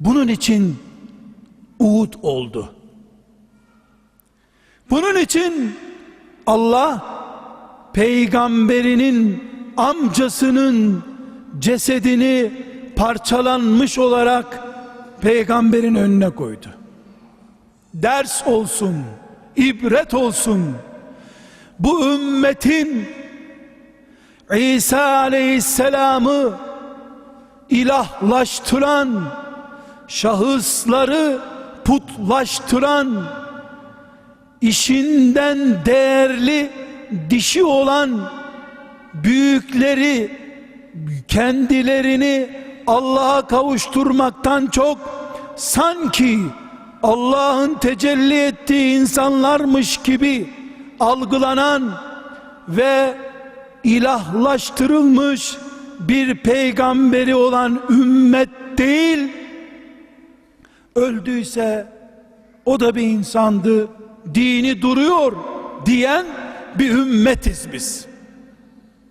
Bunun için Uhud oldu. Bunun için Allah peygamberinin amcasının cesedini parçalanmış olarak peygamberin önüne koydu. Ders olsun, ibret olsun. Bu ümmetin İsa aleyhisselamı ilahlaştıran şahısları putlaştıran işinden değerli dişi olan büyükleri kendilerini Allah'a kavuşturmaktan çok sanki Allah'ın tecelli ettiği insanlarmış gibi algılanan ve ilahlaştırılmış bir peygamberi olan ümmet değil öldüyse o da bir insandı dini duruyor diyen bir ümmetiz biz